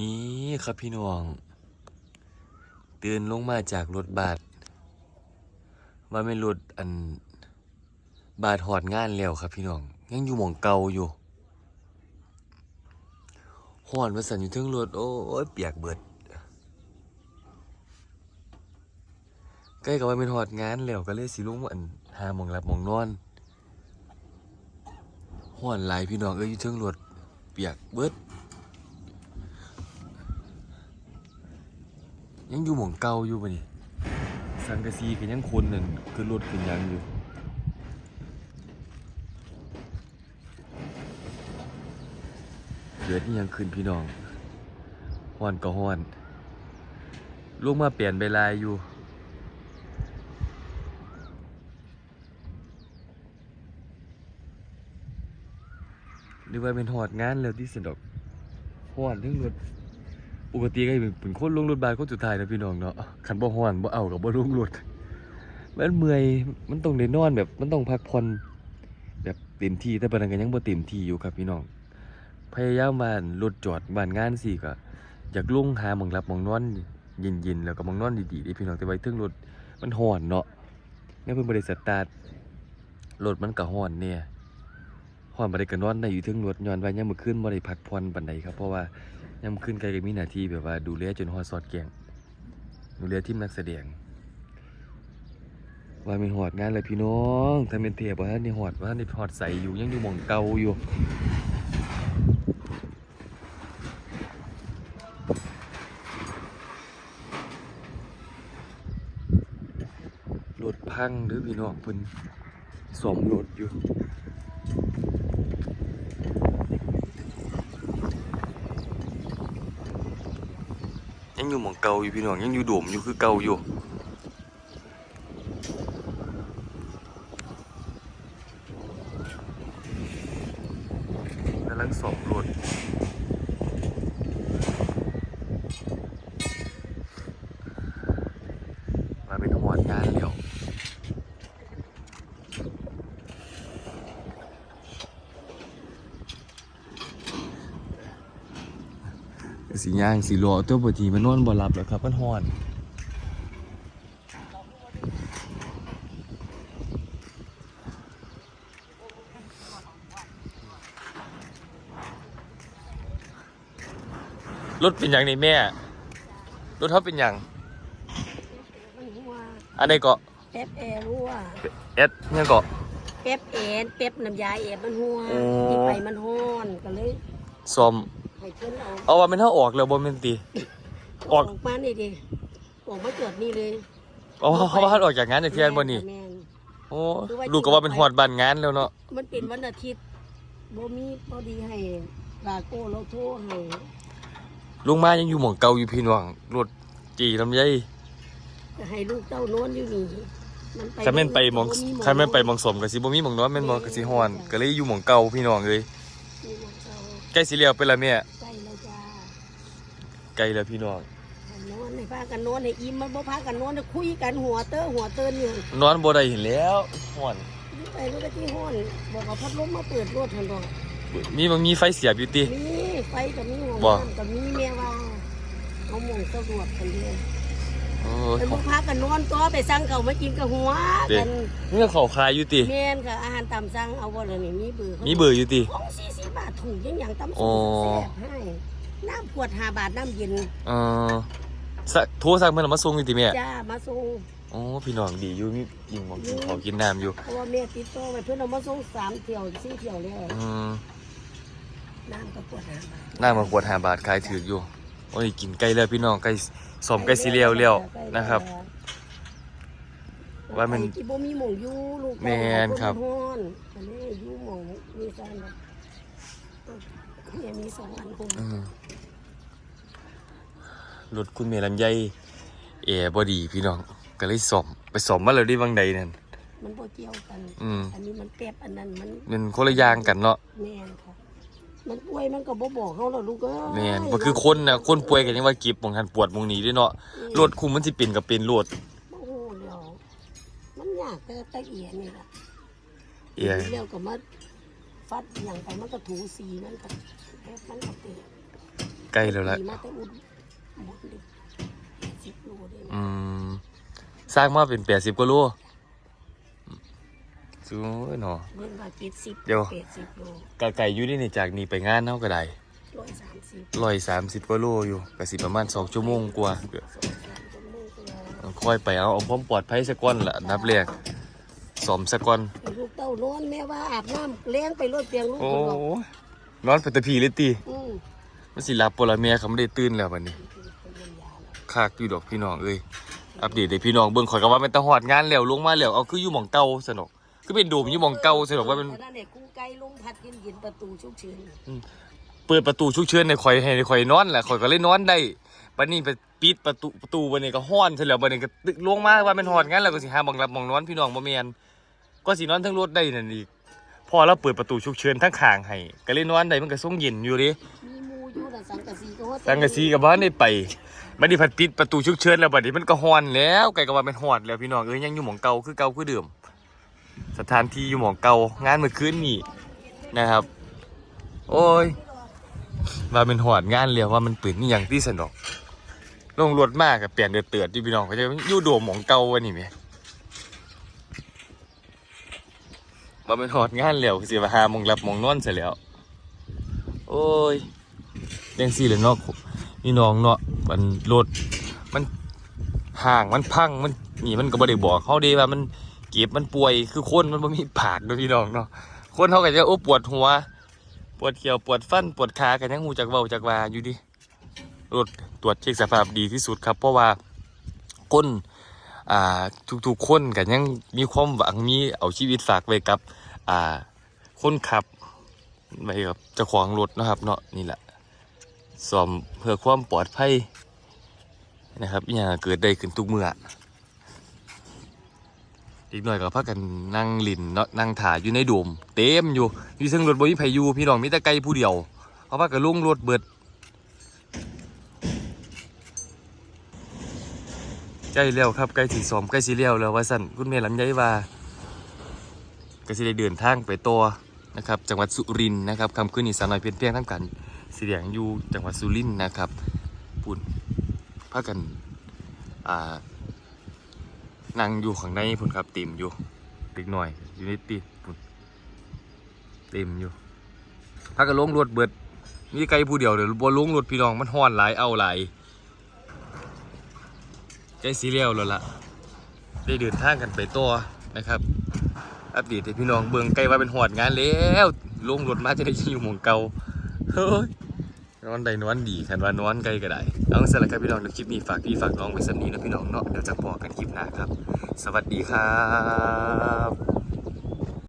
นี่ครับพี่น้อง ตื่นลงมาจากรถบัสว่าไม่รถอัน บาดหอดงานแล้วครับพี่น้อง ยังอยู่หม่องเก่าอยู่หอนมาสั่นอยู่เทึงรถโอ้ยเปียกเบิดใกล้กับว่าเป็นหอดงานแล้วก็เลยสิลุงอันหาหมองหลับหมองนอนหอนหลายพี่น้องเอ้ยอยู่เทึงรถเปียกเบิด ยังอยู่หม่องเก่าอยู่ปะนี่สังกะสีก็ยังคนนั่นคือรถขึ้นยังอยู่เดือดนี่ยังขึ้นพี่น้องฮ้อนก็ฮ้อนลูกมาเปลี่ยนเวลายอยู่หรือว่าเป็นหอดงานแล้วที่สะดอกฮ้อนทั้งรถ ปกติก็เป็นเป็นคนลงรถบัสคนสุดท้ายนะพี่น้องเนาะคันบ่ฮ้อนบ่เอากับบ่ลงรถมันเมื่อยมันต้องได้นอนแบบมันต้องพักผ่อนแบบเต็มที่แต่ปานนั้นยังบ่เต็มที่อยู่ครับพี่น้อง พยายามบ้านรถจอดบ้านงานสิก็อยากลงหาหม่องหลับหม่องนอนเย็นๆแล้วก็หม่องนอนดีๆเด้พี่น้องแต่ว่าถึงรถมันฮ้อนเนาะแม่เพิ่นบ่ได้สตาร์ทรถมันก็ฮ้อนเนี่ยฮ้อนบ่ได้ก็นอนได้อยู่เทึงรถย้อนว่ายามมื้อคืนบ่ได้พักผ่อนปานใดครับเพราะว่า ย่ำขึ้นไกลก็มีหน้าที่แบบว่าดูแลจนฮอดซอดแกงดูแลทีมนักแสดง ว่ามีหอดงานเลยพี่น้องถ้าเป็นเทปว่าท่านนี่หอดว่าท่านนี่หอดใสอยู่ยังอยู่หมองเก่าอยู่รถพังหรือพี่น้องเพิ่นสอมรถอยู่ ยังอยู่หมองเก่าอยู่พี่น้องยังอยู่โดมอยู่คือเก่าอยู่กำลังสอบรถมาเป็นหอดงานแล้ว สีย่างสีรอตัวปกติมันนอนบ่หลับแล้วครับมันหอนรถเป็นอย่างนี้แม่ รถเขาเป็นอย่างมันหัวอันนี้ก็เป๊ปแอร์รั่วเอสเนี่ยก็เป๊ปเอ็นเป๊ปน้ำยาเอ็นมันหัวโอ้ที่ไปมันห้อนก็เลยซอม ให้เพิ่นเอาเอาว่าเป็นเท่าออกแล้วบนเป็นตีออกมานี่ดิออกมาเกิดนี่เลยเอาเขาเขาว่าออกจากงานในเทียนบนนี่แม่นโอ้ลูกก็ว่าเป็นหอดบันงานแล้วเนาะมันเป็นวันอาทิตย์บ่มีพอดีให้ลาโก้เราโทรให้ลุงมายังอยู่หม่องเก่าอยู่พี่น้องรถจีลำไยจะให้ลูกเต้านอนอยู่นี่มันไปถ้าแม่นไปหมองบ่ถ้าแม่นไปหมองสมกับสิบ่มีหมองนอนแม่นบ่กับสิฮ้อนก็เลยอยู่หม่องเก่าพี่น้องเลยมีหมองเก่าใกล้สิเลี้ยวไปและแม่ใกล้แล้วจ้า ไกลแล้วพี่น้องให้นอนให้พากันนอนให้อิ่มมันบ่พากันนอนคุยกันหัวเตอหัวเตินอยู่นอนบ่ได้เห็นแล้วฮ้อนไปรถไปที่ห้อนบอกเอาพัดลมมาเปิดรถทันดอกมีมันมีไฟเสียบอยู่ติมีไฟกับมีหัวบ่น้ำกับมีแม่ว่าเอาหมองสะดวกกันเดียวโอ้ยเป็นพวกพากันนอนก็ไปสั่งเขามากินกับหัวเด็กันนี่ก็เขาขายอยู่ติแม่นค่ะอาหารตามสั่งเอาบ่เลยนี่มีเบอร์มีเบอร์อยู่ติของสี่สิบบาทถุงยังอย่างตำอ๋ส้อมแซ่บให้ น้ำขวดห้าบาทน้ำเย็นเอ่อสะโทรสั่งเพิ่นเอามาส่งอยู่ติแม่จ้ามาส่งอ๋อพี่น้องดีอยู่มีกินของกินข้าวกินน้ำอยู่เพราะว่าแม่ติดต่อไปเพื่อนเอามาส่งสามเที่ยวสี่เที่ยวแล้วอืมน้ำก็ขวดห้าบาทน้ำมาขวดห้าบาทขายถืออยู่โอ้ยกินไก่แล้วพี่น้องไก่สมไก่สีเลียวเลียวนะครับ ว่ามันไอ้ที่บ่มีหม่องอยู่ลูกแม่นครับเาฮ้อนอันนี้อยู่หม่องมีซานแบบเนี่ยมีสองอันคง อืม รถคุณเมลันใยเอร์บอดีพี่น้อง ก็เลยสมไปสมมาแล้วดิวังใดนั่น มันบ่เกี่ยวกัน อืม อันนี้มันแป๊บอันนั้นมันมันคนละอย่างกันเนาะแม่นค่ะ มันป่วยมันก็บ่บอกเฮาหรอกลูกเอ้ยแม่นบ่คือคนนะคนป่วยกันยังว่าเก็บบ่งหันปวดบ่งนี้ด้วยเนาะรถคุมมันสิเป็นก็เป็นรถบ่ฮู้แล้วมันยากแต่ตะเอียนี่ล่ะเอร์แล้วก็มาฟัดหยังไปมันก็ถูสีมันก็แป๊บมันก็เตะใกล้แล้วละขี่มาแต่อุด บุญดิสิบโลได้อืมสร้างมาเป็นแปดสิบกว่าโลสูงเนาะเงินว่าเจ็ดสิบเดี๋ยว แปดสิบโลไก่ไก่อยู่นี่นี่จากนี้ไปงานเนาก็ได้ร้อยสามสิบร้อยสามสิบกว่าโลอยู่ก็สิประมาณสองชั่วโมงกว่า สองสามชั่วโมงก็แล้วค่อยไปเอาเอาพร้อมปลอดภัยสักก้อนละอันดับแรกสอมสักก้อน ไอ้ลูกเต้านอนแม่ว่าอาบน้ำเลี้ยงไปรถเตียงลูกโอ้คนบอกนอนไปแตะพีเลยตีอืมมันสิรับปละเมียเขาไม่ได้ตื่นแล้วบัดนี้เป็นเงินยาแล้ว คากอยู่ดอกพี่น้องเอ้ยอัปเดตให้พี่น้องเบิ่งข่อยก็ว่ามันตะหอดงานแล้วลงมาแล้วเอาคืออยู่หม่องเก่าสนอกคือเป็นโดมอยู่หม่องเก่าสนอกว่ามันแต่นั่นเนี่ยกุ้งไก่ลมพัดเย็นเย็นๆประตูชุกเฉินเปิดประตูฉุกเฉินในข่อยให้ข่อยนอนแหละข่อยก็เลยนอนได้บัดนี้ไปปิดประตูประตูบัดนี้ก็ฮ้อนซะแล้วบัดนี้ก็ตึกลงมาว่ามันหอดงานแล้วก็สิหาหม่องรับหม่องนอนพี่น้องบ่แม่นก็สินอนทั้งรถได้นั่นอีกพอเราเปิดประตูฉุกเฉินทั้งข้างให้ก็เลยนอนได้มันก็ทรงเย็นอยู่เดิมีหมูอยู่น่ะสังกะสีก็ว่าสังกะสีกับบ้านได้ไป บัดนี้ผัดปิดประตูฉุกเฉินแล้วบัดนี้มันก็ฮอนแล้วไก่ก็ว่ามันฮอดแล้วพี่น้องเอ้ยยังอยู่หม่องเก่าคือเก่าคือเดิมสถานที่อยู่หม่องเก่างานเมื่อคืนนี่นะครับ โอ้ยว่าเป็นหอดงานแล้วว่ามันปืนนี่อย่างที่สนอกลงรถมากกับเปลี่ยนเดือดเตือดที่พี่น้องเขาจะยู่โดมหม่องเก่าวะนี่ไหมว่าเป็นหอดงานแล้วสิว่าหาหมองรับมองนอนเสร็จแล้ว โอ้ยยังสี่เลยเนาะนี่น้องเนาะ มันรถมันห่างมันพังมันนี่มันก็บ่ได้บอกเขาดีว่ามันเก็บมันป่วยคือคนมันบ่มีปากเนาะพี่น้องเนาะคนเขาก็จะโอ้ปวดหัว ปวดเขียวปวดฟันปวดขากันยังหูจักเว้าจักวาอยู่ดิรถตรวจเช็คสภาพดีที่สุดครับ เพราะว่าคนอ่าทุกๆคนกันยังมีความหวังมีเอาชีวิตฝากไว้กับ อ่า คนขับไว้กับเจ้าของรถนะครับ เนาะนี่แหละ ซ่อมเพื่อความปลอดภัยนะครับอย่างเกิดได้ขึ้นทุกเมื่ออีกหน่อยก็พักกันนั่งลินเนาะนั่งถ่ายอยู่ในโดมเต็มอยู่อยู่ซึ่งรถบริพายุพี่น้องมีแต่ไกลผู้เดียวเขาพักกันลงรถเบิดใกล้แล้วครับใกล้สีสอมใกล้สีเลี้ยวแล้วว่าสั่นคุณเมย์ลำไยว่าก็สิได้เดินทางไปตัวนะครับจังหวัดสุรินทร์นะครับคำขึ้นอีสานหน้อยเพียงเพียงทั้งกัน เสียงอยู่จังหวัดสุรินทร์นะครับปุ่นพากันอ่านั่งอยู่ข้างในพุ่นครับเต็มอยู่เล็กหน่อยอยู่ในตีพุ่นเต็มอยู่พากันลงรถเบิดมีไกลผู้เดียวเดี๋ยวบ่ลงรถพี่น้องมันห้อนหลายเอาหลายใกล้สีเลียวแล้วล่ะได้เดินทางกันไปตัวนะครับ อัปเดตให้พี่น้องเบิ่งใกลว่าเป็นหอดงานแล้วลงรถมาจะได้อยู่หมองเก่าเฮ้ย นอนใดนอนดีคันว่านอนไกลก็ได้เอาสำหรับครับพี่น้องเดี๋ยวคลิปนี้ฝากพี่ฝากน้องไว้สักนี้นะพี่น้องเนาะเดี๋ยวจะบอกกันคลิปหน้าครับ สวัสดีครับ